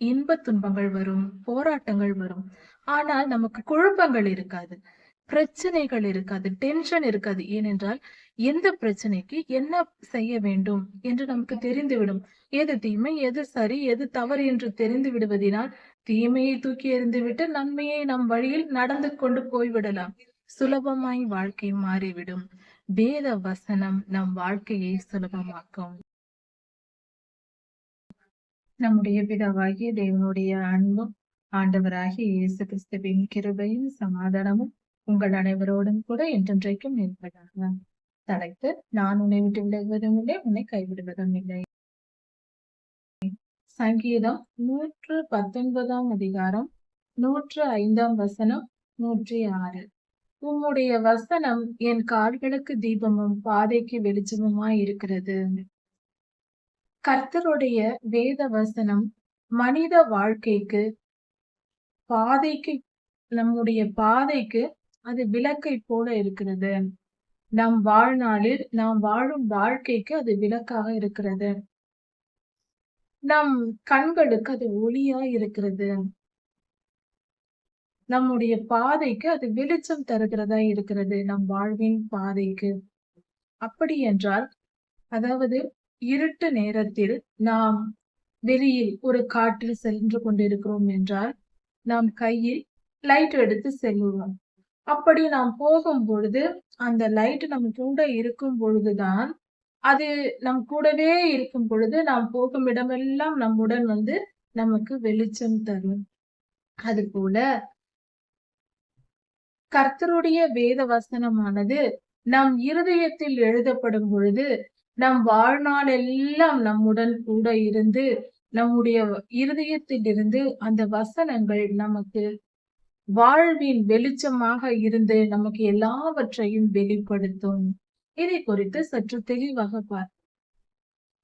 இன்ப துன்பங்கள் வரும் போராட்டங்கள் வரும். ஆனால் நமக்கு குழப்பங்கள் இருக்காது பிரச்சனைகள் இருக்காது டென்ஷன் இருக்காது. ஏனென்றால் எந்த பிரச்சனைக்கு என்ன செய்ய வேண்டும் என்று நமக்கு தெரிந்துவிடும். எது தீமை எது சரி எது தவறு என்று தெரிந்து விடுவதினால் தீமையை தூக்கி எறிந்துவிட்டு நன்மையை நம் வழியில் நடந்து கொண்டு போய்விடலாம் சுலபமாய் வாழ்க்கை மாறிவிடும். வேத வசனம் நம் வாழ்க்கையை சுலபமாக்கும். நம்முடைய பிதாவாகிய தேவனுடைய அன்பும் ஆண்டவராகிய இயேசு கிறிஸ்துவின் கிருபையும் சமாதானமும் உங்கள் அனைவரோடும் கூட என்றென்றைக்கும் இருப்பதாக. தலைத்து நான் உன்னை விட்டு விலகுவதும் இல்லை உன்னை கைவிடுவதும் இல்லை. சங்கீதம் நூற்று பத்தொன்பதாம் அதிகாரம் நூற்று ஐந்தாம் வசனம் நூற்றி ஆறு. உம்முடைய வசனம் என் கால்களுக்கு தீபமும் பாதைக்கு வெளிச்சமுமாய் இருக்கிறது கர்த்தருடைய வேத வசனம் மனித வாழ்க்கைக்கு பாதைக்கு நம்முடைய பாதைக்கு அது விளக்கை போல இருக்கிறது. நம் வாழ்நாளில் நாம் வாழும் வாழ்க்கைக்கு அது விளக்காக இருக்கிறது. நம் கண்களுக்கு அது ஒளியா இருக்கிறது. நம்முடைய பாதைக்கு அது வெளிச்சம் தருகிறதா இருக்கிறது. நம் வாழ்வின் பாதைக்கு. அப்படி என்றால் அதாவது இருட்டு நேரத்தில் நாம் வெளியில் ஒரு காற்றில் சென்று கொண்டிருக்கிறோம் என்றால் நாம் கையில் லைட் எடுத்து செல்லுவோம் அப்படி நாம் போகும் பொழுது அந்த லைட் நம் கூட இருக்கும் பொழுதுதான் அது நம் கூடவே இருக்கும் பொழுது நாம் போகும் இடமெல்லாம் நம்முடன் வந்து நமக்கு வெளிச்சம் தரும். அது போல கர்த்தருடைய வேத வசனமானது நம் இருதயத்தில் எழுதப்படும் பொழுது நம் வாழ்நாள் எல்லாம் நம்முடன் கூட இருந்து நம்முடைய இருதயத்தில் இருந்து அந்த வசனங்கள் நமக்கு வாழ்வின் வெளிச்சமாக இருந்து நமக்கு எல்லாவற்றையும் வெளிப்படுத்தும். இதை குறித்து சற்று தெளிவாக பார்ப்போம்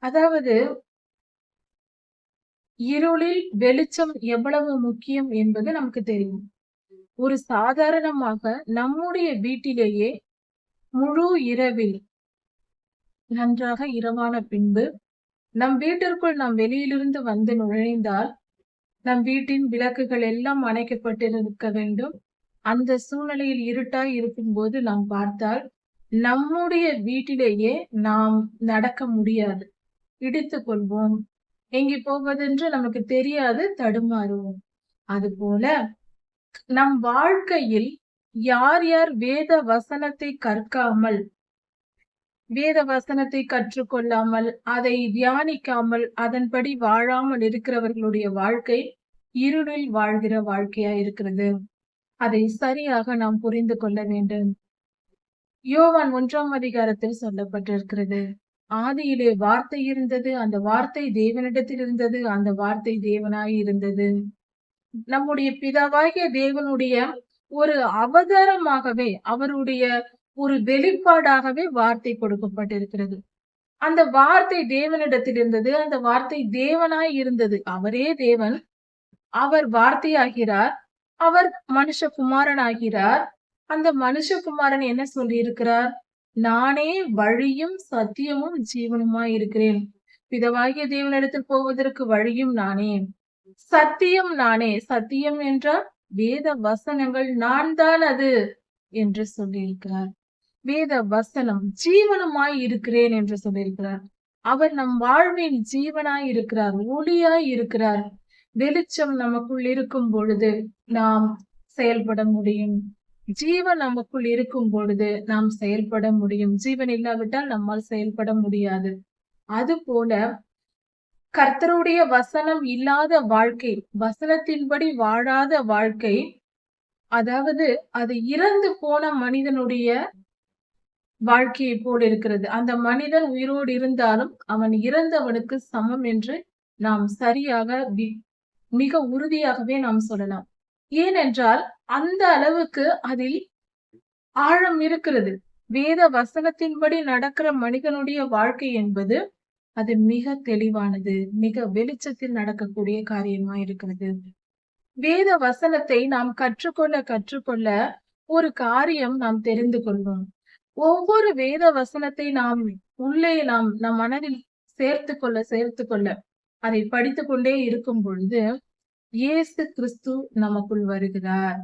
அதாவது இருளில் வெளிச்சம் எவ்வளவு முக்கியம் என்பது நமக்கு தெரியும். ஒரு சாதாரணமாக நம்முடைய வீட்டிலேயே முழு இரவில் நன்றாக இரவான பின்பு நம் வீட்டிற்குள் நாம் வெளியிலிருந்து வந்து நுழைந்தால் நம் வீட்டின் விளக்குகள் எல்லாம் அணைக்கப்பட்டிருக்க வேண்டும். அந்த சூழ்நிலையில் இருட்டாய் இருக்கும்போது நாம் பார்த்தால் நம்முடைய வீட்டிலேயே நாம் நடக்க முடியாது. இடித்து கொள்வோம். எங்கே போவதென்று நமக்கு தெரியாது தடுமாறுவோம். அதுபோல நம் வாழ்க்கையில் யார் யார் வேத வசனத்தை கற்காமல் வேத வசனத்தை கற்றுக்கொள்ளாமல் அதை தியானிக்காமல் அதன்படி வாழாமல் இருக்கிறவர்களுடைய வாழ்க்கை இருளில் வாழ்கிற வாழ்க்கையா இருக்கிறது. அதை சரியாக நாம் புரிந்து கொள்ள வேண்டும். யோவான் ஒன்றாம் அதிகாரத்தில் சொல்லப்பட்டிருக்கிறது ஆதியிலே வார்த்தை இருந்தது அந்த வார்த்தை தேவனிடத்தில் இருந்தது அந்த வார்த்தை தேவனாய் இருந்தது. நம்முடைய பிதாவாகிய தேவனுடைய ஒரு அவதாரமாகவே அவருடைய ஒரு வெளிப்பாடாகவே வார்த்தை கொடுக்கப்பட்டிருக்கிறது. அந்த வார்த்தை தேவனிடத்தில் இருந்தது அந்த வார்த்தை தேவனாய் இருந்தது. அவரே தேவன். அவர் வார்த்தையாகிறார். அவர் மனுஷகுமாரன் ஆகிறார் அந்த மனுஷகுமாரன் என்ன சொல்லி இருக்கிறார் நானே வழியும் சத்தியமும் ஜீவனுமாய் இருக்கிறேன். பிதவாகிய தேவனிடத்தில் போவதற்கு வழியும் நானே. சத்தியம் நானே. சத்தியம் என்றால் வேத வசனங்கள். நான் தான் அது என்று சொல்லியிருக்கிறார். வேத வசனம் ஜீவனமாய் இருக்கிறேன் என்று சொல்லியிருக்கிறார். அவர் நம் வாழ்வின் ஜீவனாய் இருக்கிறார் ஒளியாய் இருக்கிறார். வெளிச்சம் நமக்குள் இருக்கும் பொழுது நாம் செயல்பட முடியும். ஜீவன் நமக்குள் இருக்கும் பொழுது நாம் செயல்பட முடியும். ஜீவன் இல்லாவிட்டால் நம்மால் செயல்பட முடியாது. அது போல கர்த்தருடைய வசனம் இல்லாத வாழ்க்கை வசனத்தின்படி வாழாத வாழ்க்கை அதாவது அது இறந்து போன மனிதனுடைய வாழ்க்கையை போல் இருக்கிறது அந்த மனிதன் உயிரோடு இருந்தாலும் அவன் இறந்தவனுக்கு சமம் என்று நாம் சரியாக மிக உறுதியாகவே நாம் சொல்லலாம். ஏனென்றால் அந்த அளவுக்கு அதில் ஆழம் இருக்கிறது. வேத வசனத்தின்படி நடக்கிற மனிதனுடைய வாழ்க்கை என்பது அது மிக தெளிவானது மிக வெளிச்சத்தில் நடக்கக்கூடிய காரியமா இருக்கிறது. வேத வசனத்தை நாம் கற்றுக்கொள்ள கற்றுக்கொள்ள ஒரு காரியம் நாம் தெரிந்து கொள்வோம். ஒவ்வொரு வேத வசனத்தை நாம் உள்ளே நாம் நம் மனதில் சேர்த்து கொள்ள சேர்த்து கொள்ள அதை படித்துக் கொண்டே இருக்கும் பொழுது இயேசு கிறிஸ்து நமக்குள் வருகிறார்.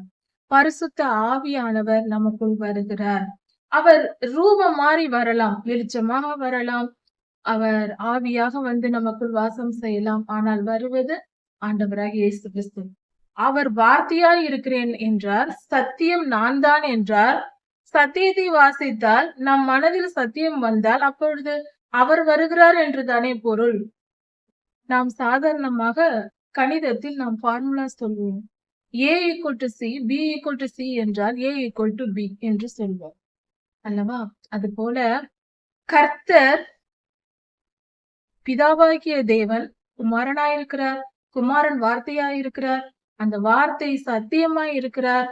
பரிசுத்த ஆவியானவர் நமக்குள் வருகிறார். அவர் ரூபம் மாறி வரலாம் வெளிச்சமாக வரலாம். அவர் ஆவியாக வந்து நமக்குள் வாசம் செய்யலாம். ஆனால் வருவது ஆண்டவராக இயேசு கிறிஸ்து. அவர் வார்த்தையாய் இருக்கிறேன் என்றார் சத்தியம் நான் தான் என்றார். சத்தியத்தை வாசித்தால் நம் மனதில் சத்தியம் வந்தால் அப்பொழுது அவர் வருகிறார் என்று தானே பொருள். நாம் சாதாரணமாக கணிதத்தில் நாம் ஃபார்முலா சொல்லுவோம் A equal to C B equal to C என்றால் ஏ ஈக்குவல் டு பி என்று சொல்வோம். அல்லவா? அது போல கர்த்தர் பிதாவாகிய தேவன் குமாரனாயிருக்கிறார் குமாரன் வார்த்தையாயிருக்கிறார் அந்த வார்த்தை சத்தியமாய் இருக்கிறார்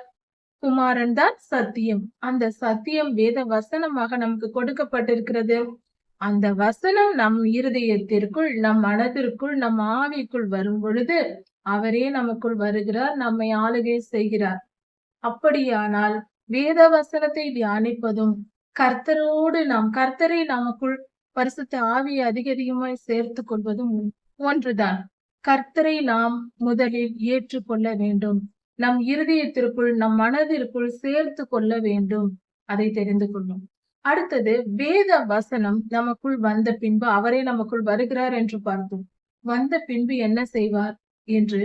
குமாரன் தான் சத்தியம். அந்த சத்தியம் வேத வசனமாக நமக்கு கொடுக்கப்பட்டிருக்கிறது. அந்த வசனம் நம் இருதயத்திற்குள் நம் மனதிற்குள் நம் ஆவிக்குள் வரும் பொழுது அவரே நமக்குள் வருகிறார் நம்மை ஆளுகை செய்கிறார். அப்படியானால் வேத வசனத்தை தியானிப்பதும் கர்த்தரோடு நாம் கர்த்தரை நமக்குள் பரிசுத்த ஆவியை அதிக அதிகமாய் சேர்த்து கொள்வதும் ஒன்றுதான். கர்த்தரை நாம் முதலில் ஏற்றுக்கொள்ள வேண்டும். நம் இருதயத்திற்குள் நம் மனதிற்குள் சேர்த்து கொள்ள வேண்டும். அதை தெரிந்து கொள்ளும். அடுத்தது வேத வசனம் நமக்குள் வந்த பின்பு அவரே நமக்குள் வருகிறார் என்று பார்த்தோம். வந்த பின்பு என்ன செய்வார் என்று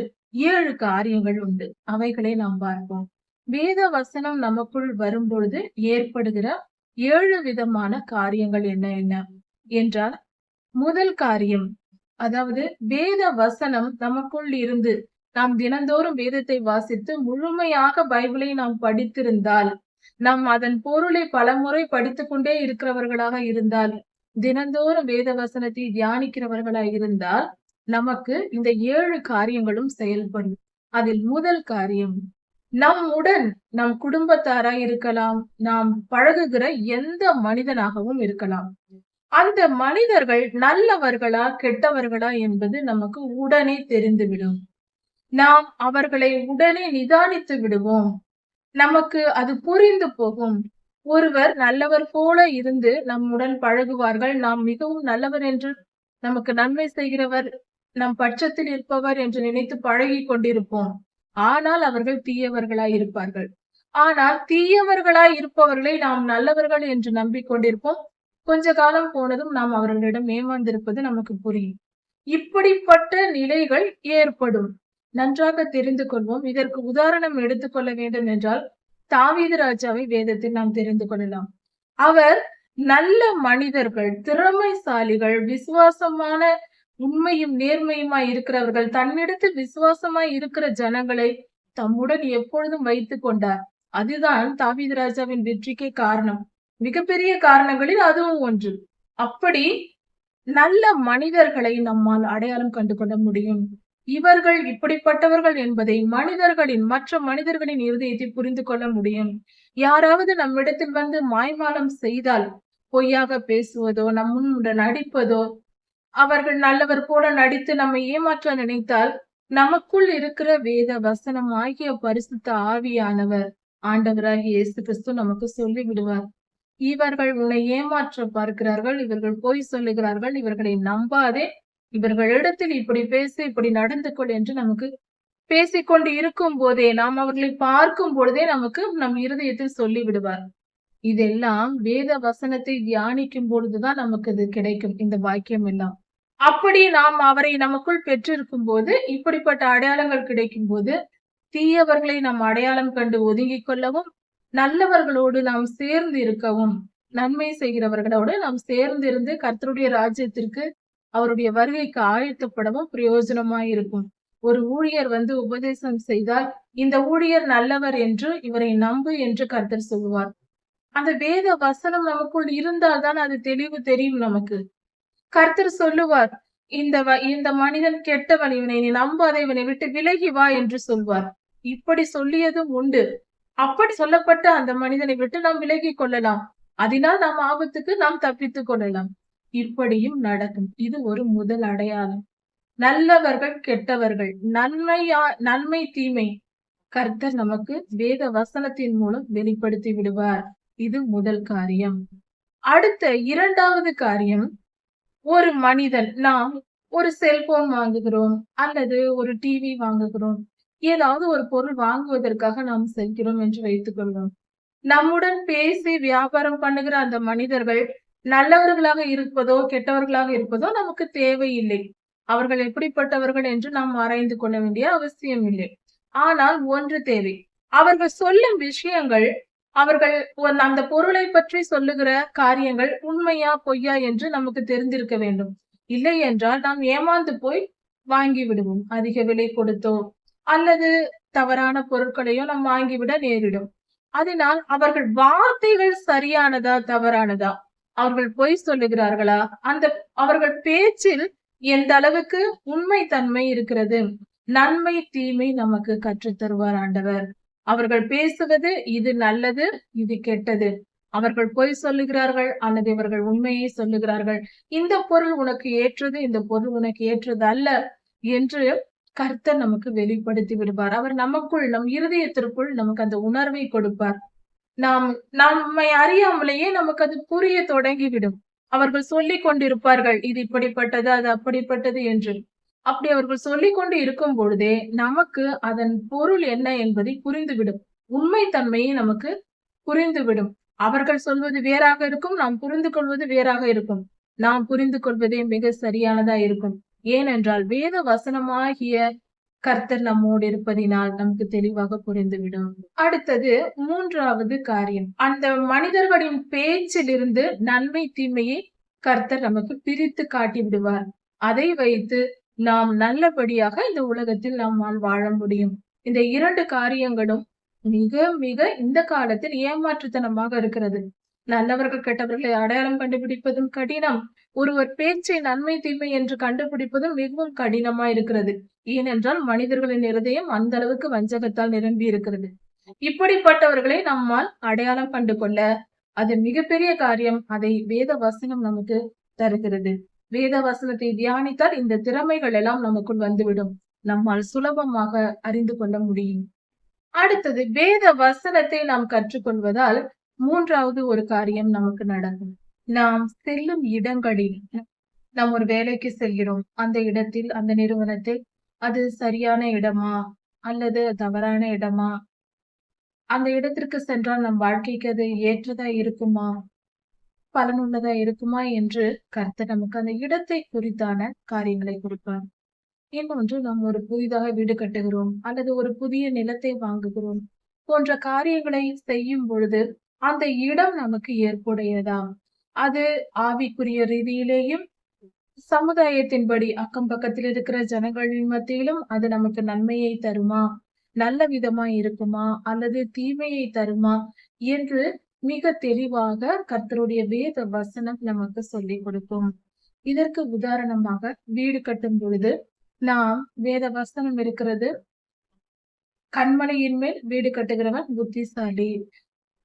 ஏழு காரியங்கள் உண்டு. அவைகளை நாம் பார்ப்போம். வேத வசனம் நமக்குள் வரும்பொழுது ஏற்படுகிற ஏழு விதமான காரியங்கள் என்ன என்ன? என்றால் முதல் காரியம் அதாவது வேத வசனம் நமக்குள் இருந்து நாம் தினந்தோறும் வேதத்தை வாசித்து முழுமையாக பைபிளை நாம் படித்திருந்தால் நாம் அதன் பொருளை பலமுறை படித்துக் கொண்டே இருக்கிறவர்களாக இருந்தால் தினந்தோறும் வேத வசனத்தை தியானிக்கிறவர்களாக இருந்தால் நமக்கு இந்த ஏழு காரியங்களும் செயல்படும். அதில் முதல் காரியம் நம் உடன் நம் குடும்பத்தாராய் இருக்கலாம் நாம் பழகுகிற எந்த மனிதனாகவும் இருக்கலாம். அந்த மனிதர்கள் நல்லவர்களா கெட்டவர்களா என்பது நமக்கு உடனே தெரிந்துவிடும். நாம் அவர்களை உடனே நிதானித்து விடுவோம். நமக்கு அது புரிந்து போகும். ஒருவர் நல்லவர் போல இருந்து நம்முடன் பழகுவார்கள். நாம் மிகவும் நல்லவர் என்று நமக்கு நன்மை செய்கிறவர் நம் பட்சத்தில் இருப்பவர் என்று நினைத்து பழகி கொண்டிருப்போம். ஆனால் அவர்கள் தீயவர்களாய் இருப்பார்கள். ஆனால் தீயவர்களாய் இருப்பவர்களை நாம் நல்லவர்கள் என்று நம்பிக்கொண்டிருப்போம் கொஞ்ச காலம் போனதும் நாம் அவர்களிடம் ஏமாந்திருப்பது நமக்கு புரியும். இப்படிப்பட்ட நிலைகள் ஏற்படும். நன்றாக தெரிந்து கொள்வோம். இதற்கு உதாரணம் எடுத்துக்கொள்ள வேண்டும் என்றால் தாவீது ராஜாவை வேதத்தில் நாம் தெரிந்து கொள்ளலாம். அவர் நல்ல மனிதர்கள் திறமைசாலிகள் விசுவாசமான உண்மையும் நேர்மையுமாய் இருக்கிறவர்கள் தன்னிடத்தில் விசுவாசமாய் இருக்கிற ஜனங்களை தம்முடன் எப்பொழுதும் வைத்துக் கொண்டார். அதுதான் தாவீது ராஜாவின் வெற்றிக்கு காரணம். மிகப்பெரிய காரணங்களில் அதுவும் ஒன்று. அப்படி நல்ல மனிதர்களை நம்மால் அடையாளம் கண்டு கொள்ள முடியும். இவர்கள் இப்படிப்பட்டவர்கள் என்பதை மனிதர்களின் மற்ற மனிதர்களின் இருதயத்தை புரிந்து கொள்ள முடியும். யாராவது நம்மிடத்தில் வந்து மாய்மாலம் செய்தால் பொய்யாக பேசுவதோ நம்முடன் நடிப்பதோ அவர்கள் நல்லவர் போல நடித்து நம்மை ஏமாற்ற நினைத்தால் நமக்குள் இருக்கிற வேத வசனம் ஆகிய பரிசுத்த ஆவியானவர் ஆண்டவராக இயேசு கிறிஸ்து நமக்கு சொல்லி விடுவார் இவர்கள் உன்னை ஏமாற்ற பார்க்கிறார்கள் இவர்கள் பொய் சொல்லுகிறார்கள் இவர்களை நம்பாதே இவர்களிடத்தில் இப்படி பேசு இப்படி நடந்து கொள் என்று நமக்கு பேசிக்கொண்டு இருக்கும் போதே நாம் அவர்களை பார்க்கும் பொழுதே நமக்கு நம் இருதயத்தில் சொல்லி விடுவார் இதெல்லாம் வேத வசனத்தை தியானிக்கும் பொழுதுதான் நமக்கு இது கிடைக்கும் இந்த வாக்கியம் எல்லாம். அப்படி நாம் அவரை நமக்குள் பெற்றிருக்கும் போது இப்படிப்பட்ட அடையாளங்கள் கிடைக்கும் போது தீயவர்களை நாம் அடையாளம் கண்டு ஒதுங்கிக் கொள்ளவும் நல்லவர்களோடு நாம் சேர்ந்து இருக்கவும் நன்மை செய்கிறவர்களோடு நாம் சேர்ந்து இருந்து கர்த்தருடைய ராஜ்யத்திற்கு அவருடைய வருகைக்கு ஆயத்தப்படவும் பிரயோஜனமாய் இருக்கும். ஒரு ஊழியர் வந்து உபதேசம் செய்தால் இந்த ஊழியர் நல்லவர் என்று இவரை நம்பு என்று கர்த்தர் சொல்லுவார். அந்த வேத வசனம் நமக்குள் இருந்தால்தான் அது தெளிவு தெரியும் நமக்கு. கர்த்தர் சொல்லுவார் இந்த இந்த மனிதன் கெட்டவன் இவனை நீ நம்பாத இவனை விட்டு விலகி வா என்று சொல்வார். இப்படி சொல்லியதும் உண்டு. அப்படி சொல்லப்பட்ட அந்த மனிதனை விட்டு நாம் விலகி கொள்ளலாம். அதனால் நாம் ஆபத்துக்கு நாம் தப்பித்துக் கொள்ளலாம். இப்படியும் நடக்கும். இது ஒரு முதல் அடையாளம். நல்லவர்கள் கெட்டவர்கள். நன்மையா நன்மை தீமை. கர்த்தர் நமக்கு வேத வசனத்தின் மூலம் வெளிப்படுத்தி விடுவார். இது முதல் காரியம். அடுத்த இரண்டாவது காரியம் ஒரு மனிதன் நாம் ஒரு செல்போன் வாங்குகிறோம் அல்லது ஒரு டிவி வாங்குகிறோம். ஏதாவது ஒரு பொருள் வாங்குவதற்காக நாம் செல்கிறோம் என்று வைத்துக் கொள்வோம். நம்முடன் பேசி வியாபாரம் பண்ணுகிற அந்த மனிதர்கள் நல்லவர்களாக இருப்பதோ கெட்டவர்களாக இருப்பதோ நமக்கு தேவையில்லை. அவர்கள் எப்படிப்பட்டவர்கள் என்று நாம் ஆராய்ந்து கொள்ள வேண்டிய அவசியம் இல்லை. ஆனால் ஒன்று தேவை. அவர்கள் சொல்லும் விஷயங்கள் அவர்கள் அந்த பொருளை பற்றி சொல்லுகிற காரியங்கள் உண்மையா பொய்யா என்று நமக்கு தெரிந்திருக்க வேண்டும். இல்லை என்றால் நாம் ஏமாந்து போய் வாங்கி விடுவோம். அதிக விலை கொடுத்தோ அல்லது தவறான பொருட்களையோ நாம் வாங்கிவிட நேரிடும். அதனால் அவர்கள் வார்த்தைகள் சரியானதா தவறானதா? அவர்கள் பொய் சொல்லுகிறார்களா? அந்த அவர்கள் பேச்சில் எந்த அளவுக்கு உண்மை தன்மை இருக்கிறது? நன்மை தீமை நமக்கு கற்றுத் தருவார் ஆண்டவர். அவர்கள் பேசுவது இது நல்லது இது கெட்டது. அவர்கள் பொய் சொல்லுகிறார்கள் அல்லது இவர்கள் உண்மையை சொல்லுகிறார்கள். இந்த பொருள் உனக்கு ஏற்றது இந்த பொருள் உனக்கு ஏற்றது அல்ல என்று கர்த்தர் நமக்கு வெளிப்படுத்தி விடுவார். அவர் நமக்குள் நம் இருதயத்திற்குள் நமக்கு அந்த உணர்வை கொடுப்பார். நாம் நம்மை அறியாமலேயே நமக்கு அது புரிய தொடங்கிவிடும். அவர்கள் சொல்லிக் கொண்டிருப்பார்கள் இது இப்படிப்பட்டது அது அப்படிப்பட்டது என்று. அப்படி அவர்கள் சொல்லிக் கொண்டு இருக்கும் பொழுதே நமக்கு அதன் பொருள் என்ன என்பதை புரிந்துவிடும். உண்மை தன்மையை நமக்கு புரிந்துவிடும். அவர்கள் சொல்வது வேறாக இருக்கும் நாம் புரிந்து கொள்வது வேறாக இருக்கும். நாம் புரிந்து கொள்வதே மிக சரியானதா இருக்கும். ஏனென்றால் வேத வசனமாகிய கர்த்தர் நம்மோடு இருப்பதினால் நமக்கு தெளிவாக புரிந்துவிடும். அடுத்தது மூன்றாவது காரியம். அந்த மனிதர்களின் பேச்சிலிருந்து நன்மை தீமையை கர்த்தர் நமக்கு பிரித்து காட்டி விடுவார் அதை வைத்து நாம் நல்லபடியாக இந்த உலகத்தில் நம்மால் வாழ முடியும். இந்த இரண்டு காரியங்களும் மிக மிக இந்த காலத்தில் ஏமாற்றுத்தனமாக இருக்கிறது. நல்லவர்கள் கெட்டவர்களை அடையாளம் கண்டுபிடிப்பதும் கடினம். ஒருவர் பேச்சை நன்மை தீமை என்று கண்டுபிடிப்பதும் மிகவும் கடினமா இருக்கிறது. ஏனென்றால் மனிதர்களின் இருதயம் அந்த அளவுக்கு வஞ்சகத்தால் நிரம்பி இருக்கிறது. இப்படிப்பட்டவர்களை நம்மால் அடையாளம் கண்டு கொள்ள அது மிகப்பெரிய காரியம் அதை வேத வசனம் நமக்கு தருகிறது. வேத வசனத்தை தியானித்தால் இந்த திறமைகள் எல்லாம் நமக்குள் வந்துவிடும். நம்மால் சுலபமாக அறிந்து கொள்ள முடியும். அடுத்தது வேத வசனத்தை நாம் கற்றுக்கொள்வதால் மூன்றாவது ஒரு காரியம் நமக்கு நடக்கும். நாம் செல்லும் இடங்களில் நாம் ஒரு வேலைக்கு செல்கிறோம். அந்த இடத்தில் அந்த நிறுவனத்தில் அது சரியான இடமா? அல்லது தவறான இடமா? அந்த இடத்திற்கு சென்றால் நம் வாழ்க்கைக்கு அது ஏற்றதா இருக்குமா? பலனுள்ளதா இருக்குமா? என்று கருத்து நமக்கு அந்த இடத்தை குறித்தான காரியங்களை கொடுப்பார். இன்னொன்று நாம் ஒரு புதிதாக வீடு கட்டுகிறோம் அல்லது ஒரு புதிய நிலத்தை வாங்குகிறோம் போன்ற காரியங்களை செய்யும் பொழுது அந்த இடம் நமக்கு ஏற்புடையதா? அது ஆவிக்குரிய ரீதியிலேயும் சமுதாயத்தின்படி அக்கம் பக்கத்தில் இருக்கிற ஜனங்களின் மத்தியிலும் அது நமக்கு நன்மையை தருமா? நல்ல விதமா இருக்குமா? அல்லது தீமையை தருமா? என்று மிக தெளிவாக கர்த்தருடைய வேத வசனம் நமக்கு சொல்லிக் கொடுக்கும். இதற்கு உதாரணமாக வீடு கட்டும் பொழுது நாம் வேத வசனம் இருக்கிறது. கண்மலையின் மேல் வீடு கட்டுகிறவன் புத்திசாலி.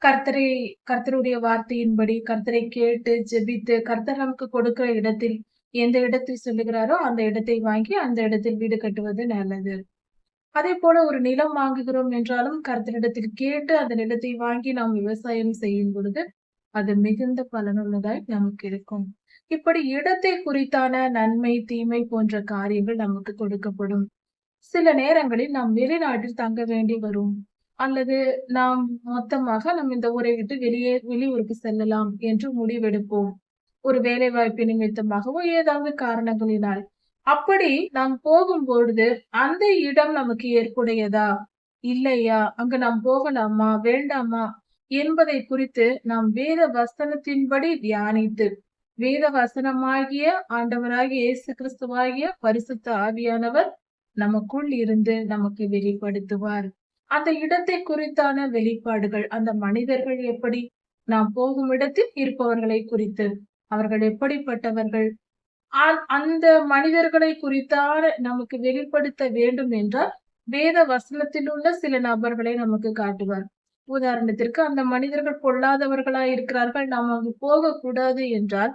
கர்த்தரை கர்த்தருடைய வார்த்தையின்படி கர்த்தரை கேட்டு ஜெபித்து கர்த்தர் நமக்கு கொடுக்கிற இடத்தில் எந்த இடத்தை சொல்லுகிறாரோ அந்த இடத்தை வாங்கி அந்த இடத்தில் வீடு கட்டுவது நல்லது. அதே போல ஒரு நிலம் வாங்குகிறோம் என்றாலும் கருத்தரிடத்தில் கேட்டு அந்த நிலத்தை வாங்கி நாம் விவசாயம் செய்யும் பொழுது அது மிகுந்த பலனுள்ளதாய் நமக்கு இருக்கும். இப்படி இடத்தை குறித்தான நன்மை தீமை போன்ற காரியங்கள் நமக்கு கொடுக்கப்படும். சில நேரங்களில் நாம் வெளிநாட்டில் தங்க வேண்டி வரும். அல்லது நாம் மொத்தமாக நாம் இந்த ஊரை விட்டு வெளியே வெளியூருக்கு செல்லலாம் என்று முடிவெடுப்போம். ஒரு வேலை வாய்ப்பு நிமித்தமாகவோ ஏதாவது காரணங்களினால். அப்படி நாம் போகும் பொழுது அந்த இடம் நமக்கு ஏற்புடையதா? இல்லையா? அங்க நாம் போகலாமா? வேண்டாமா? என்பதை குறித்து நாம் வேத வசனத்தின்படி தியானித்து வேத வசனமாகிய ஆண்டவராகிய இயேசு கிறிஸ்துவாகிய பரிசுத்த ஆவியானவர் நமக்குள் இருந்து நமக்கு வெளிப்படுத்துவார். அந்த இடத்தை குறித்தான வெளிப்பாடுகள் அந்த மனிதர்கள் எப்படி? நாம் போகும் இடத்தில் இருப்பவர்களை குறித்து. அவர்கள் எப்படிப்பட்டவர்கள்? அந்த மனிதர்களை குறித்தான நமக்கு வெளிப்படுத்த வேண்டும் என்றால் வேத வசனத்தில் உள்ள சில நபர்களை நமக்கு காட்டுவார். உதாரணத்திற்கு அந்த மனிதர்கள் பொல்லாதவர்களா இருக்கிறார்கள் நாம் அங்கு போகக்கூடாது என்றால்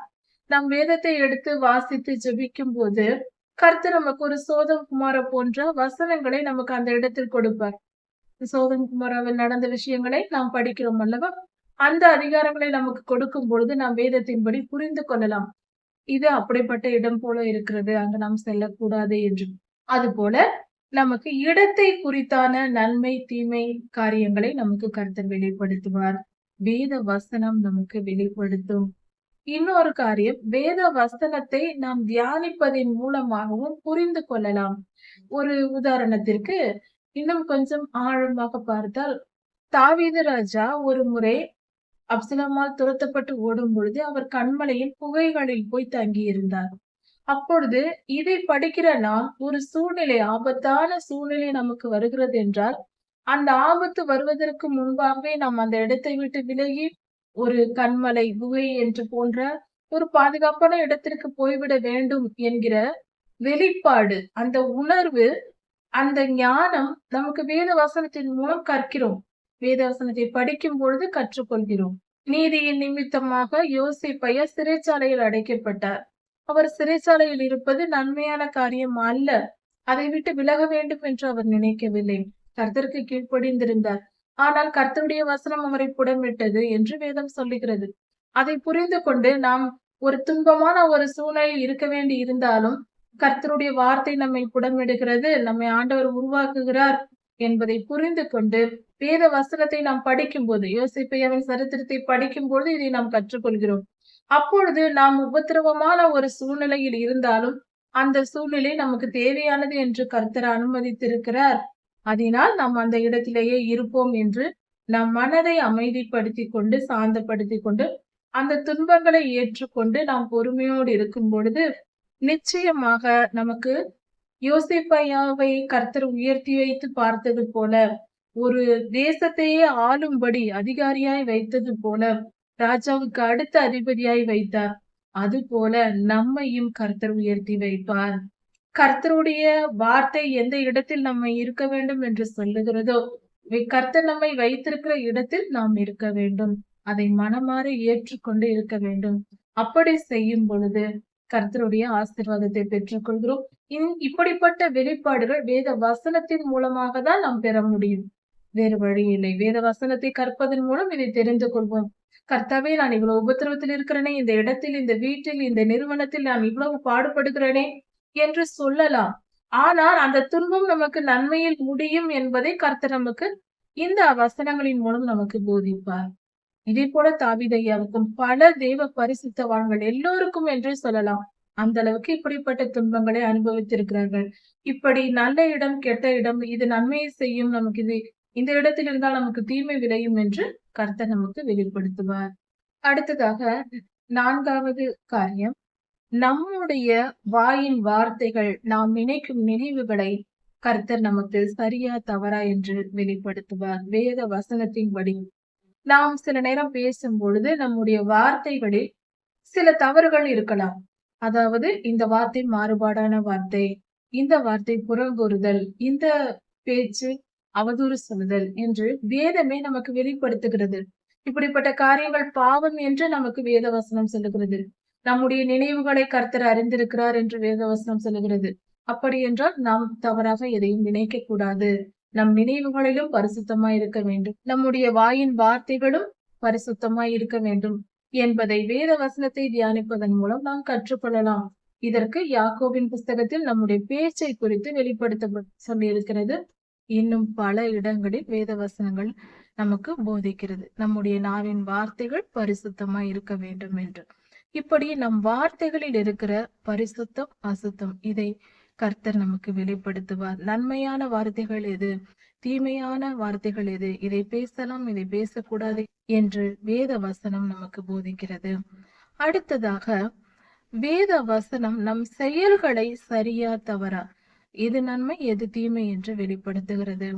நாம் வேதத்தை எடுத்து வாசித்து ஜபிக்கும் போது கருத்து நமக்கு ஒரு சோதம்குமார போன்ற வசனங்களை நமக்கு அந்த இடத்தில் கொடுப்பார். சோதன்குமாராவில் நடந்த விஷயங்களை நாம் படிக்கிறோம் அல்லவா? அந்த அதிகாரங்களை நமக்கு கொடுக்கும் பொழுது நாம் வேதத்தின்படி புரிந்து கொள்ளலாம். இது அப்படிப்பட்ட இடம் போல இருக்கிறது அங்கு நாம் செல்லக்கூடாது என்று. அது போல நமக்கு இடத்தை குறித்தான நன்மை தீமை காரியங்களை நமக்கு கருத்தர் வெளிப்படுத்துவார். வேத வசனம் நமக்கு வெளிப்படுத்தும். இன்னொரு காரியம் வேத வசனத்தை நாம் தியானிப்பதின் மூலமாகவும் புரிந்து கொள்ளலாம். ஒரு உதாரணத்திற்கு இன்னும் கொஞ்சம் ஆழமாக பார்த்தால் தாவீது ராஜா ஒரு முறை அப்சலமால் துரத்தப்பட்டு ஓடும் பொழுது அவர் கண்மலையில் புகைகளில் போய் தங்கியிருந்தார். அப்பொழுது இதை படிக்கிற நாம் ஒரு சூழ்நிலை ஆபத்தான சூழ்நிலை நமக்கு வருகிறது என்றால் அந்த ஆபத்து வருவதற்கு முன்பாகவே நாம் அந்த இடத்தை விட்டு விலகி ஒரு கண்மலை குகை என்று போன்ற ஒரு பாதுகாப்பான இடத்திற்கு போய்விட வேண்டும் என்கிற வெளிப்பாடு அந்த உணர்வு அந்த ஞானம் நமக்கு வேத வசனத்தின் மூலம் கற்கிறோம். வேத வசனத்தை படிக்கும் பொழுது கற்றுக்கொள்கிறோம். நீதியின் நிமித்தமாக யோசிப்பைய சிறைச்சாலையில் அடைக்கப்பட்டார். அவர் சிறைச்சாலையில் இருப்பது நன்மையான காரியம் அல்ல. அதை விட்டு விலக வேண்டும் என்று அவர் நினைக்கவில்லை. கர்த்தருக்கு கீழ்ப்படிந்திருந்தார். ஆனால் கர்த்தருடைய வசனம் அவரை புடமிட்டது என்று வேதம் சொல்லுகிறது. அதை புரிந்து கொண்டு நாம் ஒரு துன்பமான ஒரு சூழ்நிலையில் இருக்க வேண்டி இருந்தாலும் கர்த்தருடைய வார்த்தை நம்மை புடமிடுகிறது நம்மை ஆண்டவர் உருவாக்குகிறார் என்பதை புரிந்து கொண்டு வேத வசனத்தை நாம் படிக்கும் போது யோசிப்பையாவின் சரித்திரத்தை படிக்கும் பொழுது இதை நாம் கற்றுக்கொள்கிறோம். அப்பொழுது நாம் உபத்திரவமான ஒரு சூழ்நிலையில் இருந்தாலும் அந்த சூழ்நிலை நமக்கு தேவையானது என்று கர்த்தர் அனுமதித்திருக்கிறார். அதனால் நாம் அந்த இடத்திலேயே இருப்போம் என்று நம் மனதை அமைதிப்படுத்தி கொண்டு சாந்தப்படுத்தி கொண்டு அந்த துன்பங்களை ஏற்றுக்கொண்டு நாம் பொறுமையோடு இருக்கும் பொழுது நிச்சயமாக நமக்கு யோசிப்பையாவை கர்த்தர் உயர்த்தி வைத்து பார்த்தது போல ஒரு தேசத்தையே ஆளும்படி அதிகாரியாய் வைத்தது போல ராஜாவுக்கு அடுத்த அதிபதியாய் வைத்தார். அது போல நம்மையும் கர்த்தர் உயர்த்தி வைப்பார். கர்த்தருடைய வார்த்தை எந்த இடத்தில் நம்ம இருக்க வேண்டும் என்று சொல்லுகிறதோ கர்த்தர் நம்மை வைத்திருக்கிற இடத்தில் நாம் இருக்க வேண்டும். அதை மனமாற ஏற்றுக்கொண்டு இருக்க வேண்டும். அப்படி செய்யும் பொழுது கர்த்தருடைய ஆசீர்வாதத்தை பெற்றுக்கொள்கிறோம். இப்படிப்பட்ட வெளிப்பாடுகள் வேத வசனத்தின் மூலமாக தான் நாம் பெற முடியும். வேறு வழி இல்லை. வேத வசனத்தை கற்பதன் மூலம் இதை தெரிந்து கொள்வோம். கர்த்தாவே நான் இவ்வளவு உபத்திரவத்தில் இருக்கிறேனே இந்த இடத்தில் இந்த வீட்டில் இந்த நிறுவனத்தில் நான் இவ்வளவு பாடுபடுகிறேனே என்று சொல்லலாம். ஆனால் அந்த துன்பம் நமக்கு நன்மையில் முடியும் என்பதை கர்த்தர் நமக்கு இந்த வசனங்களின் மூலம் நமக்கு போதிப்பார். இதே போல தாவிதையாவுக்கும் பல தேவ பரிசுத்தவான்கள் எல்லோருக்கும் என்றே சொல்லலாம். அந்த அளவுக்கு இப்படிப்பட்ட துன்பங்களை அனுபவித்திருக்கிறார்கள். இப்படி நல்ல இடம் கெட்ட இடம் இது நன்மையை செய்யும் நமக்கு இது இந்த இடத்தில் இருந்தால் நமக்கு தீமை விளையும் என்று கர்த்தர் நமக்கு வெளிப்படுத்துவார். அடுத்ததாக நான்காவது காரியம் நம்முடைய வாயின் வார்த்தைகள் நாம் நினைக்கும் நினைவுகளை கர்த்தர் நமக்கு சரியா தவறா என்று வெளிப்படுத்துவார். வேத வசனத்தின் வடி நாம் சில நேரம் பேசும் பொழுது நம்முடைய வார்த்தைகளில் சில தவறுகள் இருக்கலாம். அதாவது இந்த வார்த்தை மாறுபாடான வார்த்தை இந்த வார்த்தை புறங்கூறுதல் இந்த பேச்சு அவதூறு சொல்லுதல் என்று வேதமே நமக்கு வெளிப்படுத்துகிறது. இப்படிப்பட்ட காரியங்கள் பாவம் என்று நமக்கு வேதவசனம் சொல்லுகிறது. நம்முடைய நினைவுகளை கர்த்தர் அறிந்திருக்கிறார் என்று வேதவசனம் சொல்லுகிறது. அப்படி என்றால் நாம் தவறாக எதையும் நினைக்க கூடாது நம் நினைவுகளிலும் பரிசுத்தமாய் இருக்க வேண்டும். நம்முடைய வாயின் வார்த்தைகளும் பரிசுத்தமாய் இருக்க வேண்டும் என்பதை வேத வசனத்தை தியானிப்பதன் மூலம் நாம் கற்றுக்கொள்ளலாம். இதற்கு யாக்கோவின் புஸ்தகத்தில் நம்முடைய பேச்சை குறித்து வெளிப்படுத்த சொல்லியிருக்கிறது. இன்னும் பல இடங்களில் வேத வசனங்கள் நமக்கு போதிக்கிறது. நம்முடைய நாவின் வார்த்தைகள் பரிசுத்தமாய் இருக்க வேண்டும் என்று. இப்படி நம் வார்த்தைகளில் இருக்கிற பரிசுத்தம் அசுத்தம் இதை கர்த்தர் நமக்கு வெளிப்படுத்துவார். நன்மையான வார்த்தைகள் எது? தீமையான வார்த்தைகள் எது? இதை பேசலாம் இதை பேசக்கூடாது என்று வேத வசனம் நமக்கு போதிக்கிறது. அடுத்ததாக வேத வசனம் நம் செயல்களை சரியா தவறா? எது நன்மை எது தீமை என்று வெளிப்படுத்துகிறது.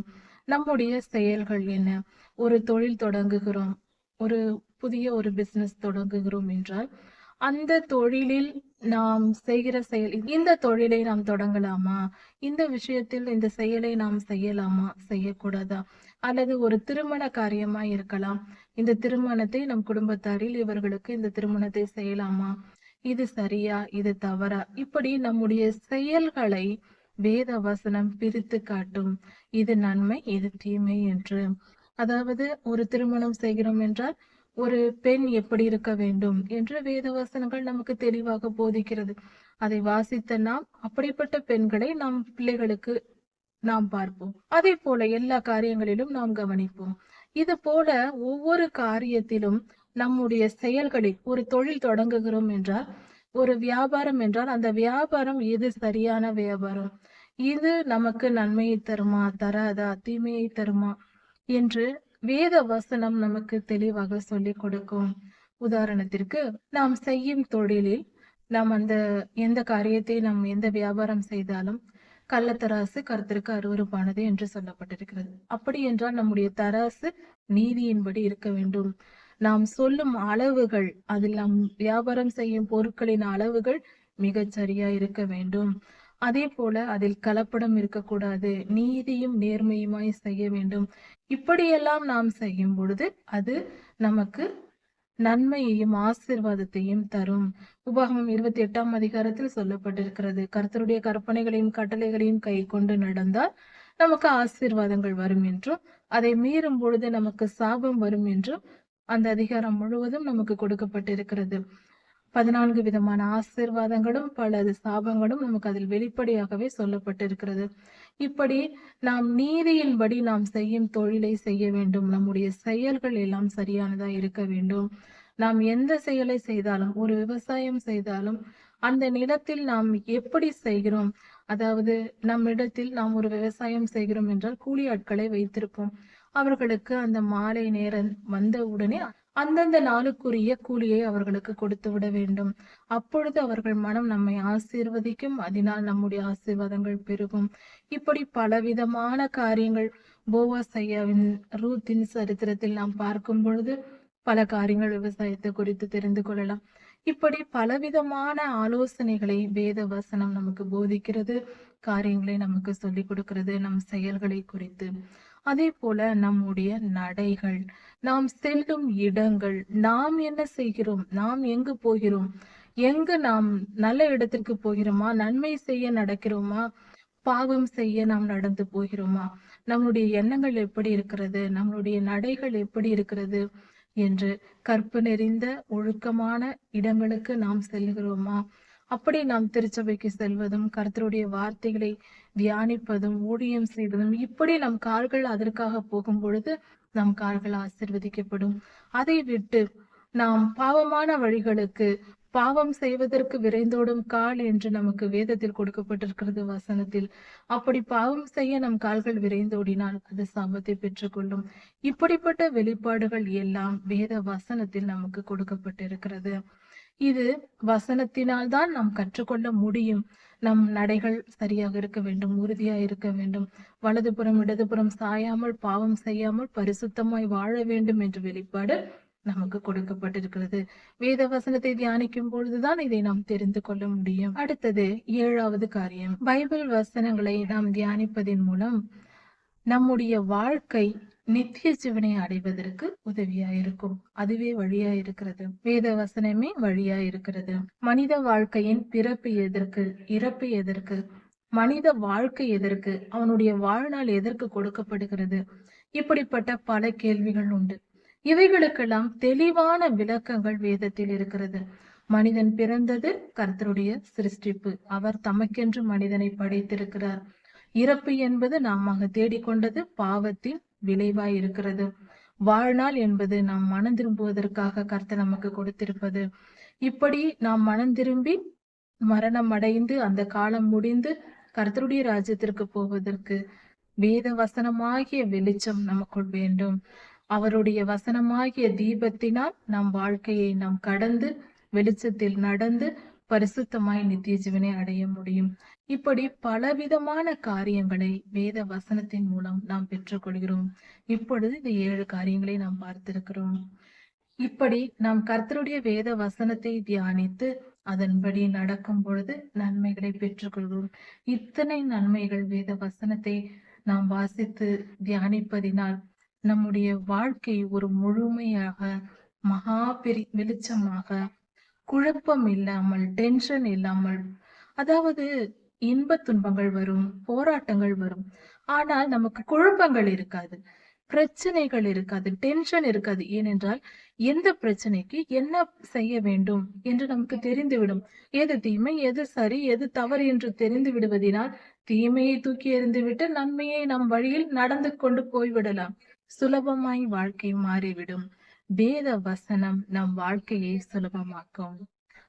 நம்முடைய செயல்கள் என்ன? ஒரு தொழில் தொடங்குகிறோம். ஒரு புதிய ஒரு பிசினஸ் தொடங்குகிறோம் என்றால் அந்த தொழிலில் நாம் செய்கிற செயல் இந்த தொழிலை நாம் தொடங்கலாமா? இந்த விஷயத்தில் இந்த செயலை நாம் செய்யலாமா? செய்யக்கூடாதா? அல்லது ஒரு திருமண காரியமா இருக்கலாம். இந்த திருமணத்தை நம் குடும்பத்தாரில் இவர்களுக்கு இந்த திருமணத்தை செய்யலாமா? இது சரியா? இது தவறா? இப்படி நம்முடைய செயல்களை வேத வசனம் பிரித்து காட்டும். இது நன்மை இது தீமை என்று. அதாவது ஒரு திருமணம் செய்கிறோம் என்றால் ஒரு பெண் எப்படி இருக்க வேண்டும் என்று வேத வசனங்கள் நமக்கு தெளிவாக போதிக்கிறது. அதை வாசித்த நாம் அப்படிப்பட்ட பெண்களை நம் பிள்ளைகளுக்கு நாம் பார்ப்போம். அதே போல எல்லா காரியங்களிலும் நாம் கவனிப்போம். இது போல ஒவ்வொரு காரியத்திலும் நம்முடைய செயல்களில் ஒரு தொழில் தொடங்குகிறோம் என்றால் ஒரு வியாபாரம் என்றால் அந்த வியாபாரம் எது சரியான வியாபாரம்? இது நமக்கு நன்மையை தருமா தராதா தீமையை தருமா என்று வேத வசனம் நமக்கு தெளிவாக சொல்லி கொடுக்கும். உதாரணத்திற்கு நாம் செய்யும் தொழிலில் நாம் அந்த எந்த காரியத்தை நாம் எந்த வியாபாரம் செய்தாலும் கள்ளத்தராசு கருத்திற்கு அருவருப்பானது என்று சொல்லப்பட்டிருக்கிறது. அப்படி என்றால் நம்முடைய தராசு நீதியின்படி இருக்க வேண்டும். நாம் சொல்லும் அளவுகள் அதில் நாம் வியாபாரம் செய்யும் பொருட்களின் அளவுகள் மிகச் சரியா இருக்க வேண்டும். அதே போல அதில் கலப்படம் இருக்கக்கூடாது. நீதியும் நேர்மையுமாய் செய்ய வேண்டும். இப்படியெல்லாம் நாம் செய்யும் பொழுது அது நமக்கு நன்மையையும் ஆசிர்வாதத்தையும் தரும். உபாகமம் இருபத்தி எட்டாம் அதிகாரத்தில் சொல்லப்பட்டிருக்கிறது. கர்த்தருடைய கற்பனைகளையும் கட்டளைகளையும் கை கொண்டு நடந்தால் நமக்கு ஆசீர்வாதங்கள் வரும் என்றும் அதை மீறும் பொழுது நமக்கு சாபம் வரும் என்றும் அந்த அதிகாரம் முழுவதும் நமக்கு கொடுக்கப்பட்டிருக்கிறது. பதினான்கு விதமான ஆசீர்வாதங்களும் பல சாபங்களும் நமக்கு அதில் வெளிப்படையாகவே சொல்லப்பட்டிருக்கிறது. இப்படி நாம் நீதியின்படி நாம் செய்யும் தொழிலை செய்ய வேண்டும். நம்முடைய செயல்கள் எல்லாம் சரியானதா இருக்க வேண்டும். நாம் எந்த செயலை செய்தாலும் ஒரு விவசாயம் செய்தாலும் அந்த நிலத்தில் நாம் எப்படி செய்கிறோம்? அதாவது நம்மிடத்தில் நாம் ஒரு விவசாயம் செய்கிறோம் என்றால் கூலி ஆட்களை வைத்திருப்போம். அவர்களுக்கு அந்த மாலை நேரம் வந்த உடனே அந்தந்த நாளுக்குரிய கூலியை அவர்களுக்கு கொடுத்து விட வேண்டும். அப்பொழுது அவர்கள் மனம் நம்மை ஆசீர்வதிக்கும். அதனால் நம்முடைய ஆசீர்வாதங்கள் பெருகும். இப்படி பலவிதமான காரியங்கள் போவாஸ் ஐயாவின் ரூத்தின் சரித்திரத்தில் நாம் பார்க்கும் பொழுது பல காரியங்கள் விவசாயத்தை குறித்து தெரிந்து கொள்ளலாம். இப்படி பலவிதமான ஆலோசனைகளை வேத வசனம் நமக்கு போதிக்கிறது. காரியங்களை நமக்கு சொல்லிக் கொடுக்கிறது. நம் செயல்களை குறித்து. அதே போல நம்முடைய நடைகள் நாம் செல்லும் இடங்கள் நாம் என்ன செய்கிறோம்? நாம் எங்கு போகிறோம்? எங்கு நாம் நல்ல இடத்திற்கு போகிறோமா? நன்மை செய்ய நடக்கிறோமா? பாவம் செய்ய நாம் நடந்து போகிறோமா? நம்முடைய எண்ணங்கள் எப்படி இருக்கிறது? நம்மளுடைய நடைகள் எப்படி இருக்கிறது? என்று கற்பு நெறிந்த ஒழுக்கமான இடங்களுக்கு நாம் செல்கிறோமா? அப்படி நாம் திருச்சபைக்கு செல்வதும் கர்த்தருடைய வார்த்தைகளை தியானிப்பதும் ஊழியம் செய்வதும் இப்படி நம் கால்கள் அதற்காக போகும் பொழுது நம் கால்கள் ஆசிர்வதிக்கப்படும். அதை விட்டு நாம் பாவமான வழிகளுக்கு பாவம் செய்வதற்கு விரைந்தோடும் கால் என்று நமக்கு வேதத்தில் கொடுக்கப்பட்டிருக்கிறது வசனத்தில். அப்படி பாவம் செய்ய நம் கால்கள் விரைந்தோடினால் அது சாபத்தை பெற்றுக்கொள்ளும். இப்படிப்பட்ட வெளிப்பாடுகள் எல்லாம் வேத வசனத்தில் நமக்கு கொடுக்கப்பட்டிருக்கிறது. இது வசனத்தினால் தான் நாம் கற்றுக்கொள்ள முடியும். நம் நடைகள் சரியாக இருக்க வேண்டும் உறுதியாக இருக்க வேண்டும். வலதுபுறம் இடதுபுறம் சாயாமல் பாவம் செய்யாமல் பரிசுத்தமாய் வாழ வேண்டும் என்ற வெளிப்பாடு நமக்கு கொடுக்கப்பட்டிருக்கிறது. வேத வசனத்தை தியானிக்கும் பொழுதுதான் இதை நாம் தெரிந்து கொள்ள முடியும். அடுத்தது ஏழாவது காரியம். பைபிள் வசனங்களை நாம் தியானிப்பதன் மூலம் நம்முடைய வாழ்க்கை நித்திய ஜீவனை அடைவதற்கு உதவியா இருக்கும் அதுவே வழியா இருக்கிறது வேத வசனமே வழியா இருக்கிறது மனித வாழ்க்கையின் பிறப்பு எதற்கு? இறப்பு எதற்கு? மனித வாழ்க்கை எதற்கு? அவனுடைய வாழ்நாள் எதற்கு கொடுக்கப்படுகிறது? இப்படிப்பட்ட பல கேள்விகள் உண்டு. இவைகளுக்கெல்லாம் தெளிவான விளக்கங்கள் வேதத்தில் இருக்கிறது. மனிதன் பிறந்தது கர்த்தருடைய சிருஷ்டிப்பு. அவர் தமக்கென்று மனிதனை படைத்திருக்கிறார். இறப்பு என்பது நாம தேடிக்கொண்டது பாவத்தின் விளைவாய் இருக்கிறது. வாழ்நாள் என்பது நாம் மனம் திரும்புவதற்காக கர்த்தர் நமக்கு கொடுத்திருப்பது. இப்படி நாம் மனம் திரும்பி மரணம் அடைந்து அந்த காலம் முடிந்து கர்த்தருடைய ராஜ்யத்திற்கு போவதற்கு வேத வசனமாகிய வெளிச்சம் நமக்குள் வேண்டும். அவருடைய வசனமாகிய தீபத்தினால் நம் வாழ்க்கையை நாம் கடந்து வெளிச்சத்தில் நடந்து பரிசுத்தமாய் நித்திய ஜீவனை அடைய முடியும். இப்படி பலவிதமான காரியங்களை வேத வசனத்தின் மூலம் நாம் பெற்றுக்கொள்கிறோம். இப்பொழுது இந்த ஏழு காரியங்களை நாம் பார்த்திருக்கிறோம். இப்படி நாம் கர்த்தருடைய வேத வசனத்தை தியானித்து அதன்படி நடக்கும் பொழுது நன்மைகளை பெற்றுக்கொள்கிறோம். இத்தனை நன்மைகள் வேத வசனத்தை நாம் வாசித்து தியானிப்பதினால் நம்முடைய வாழ்க்கை ஒரு முழுமையாக மகா பெரி வெளிச்சமாக குழப்பம் இல்லாமல் டென்ஷன் இல்லாமல் அதாவது இன்ப துன்பங்கள் வரும் போராட்டங்கள் வரும். ஆனால் நமக்கு குழப்பங்கள் இருக்காது பிரச்சனைகள் இருக்காது டென்ஷன் இருக்காது. ஏனென்றால் எந்த பிரச்சனைக்கு என்ன செய்ய வேண்டும் என்று நமக்கு தெரிந்துவிடும். எது தீமை எது சரி எது தவறு என்று தெரிந்து விடுவதினால் தீமையை தூக்கி எறிந்துவிட்டு நன்மையை நம் வழியில் நடந்து கொண்டு போய்விடலாம். சுலபமாய் வாழ்க்கை மாறிவிடும். வேத வசனம் நம் வாழ்க்கையை சுலபமாக்கும்.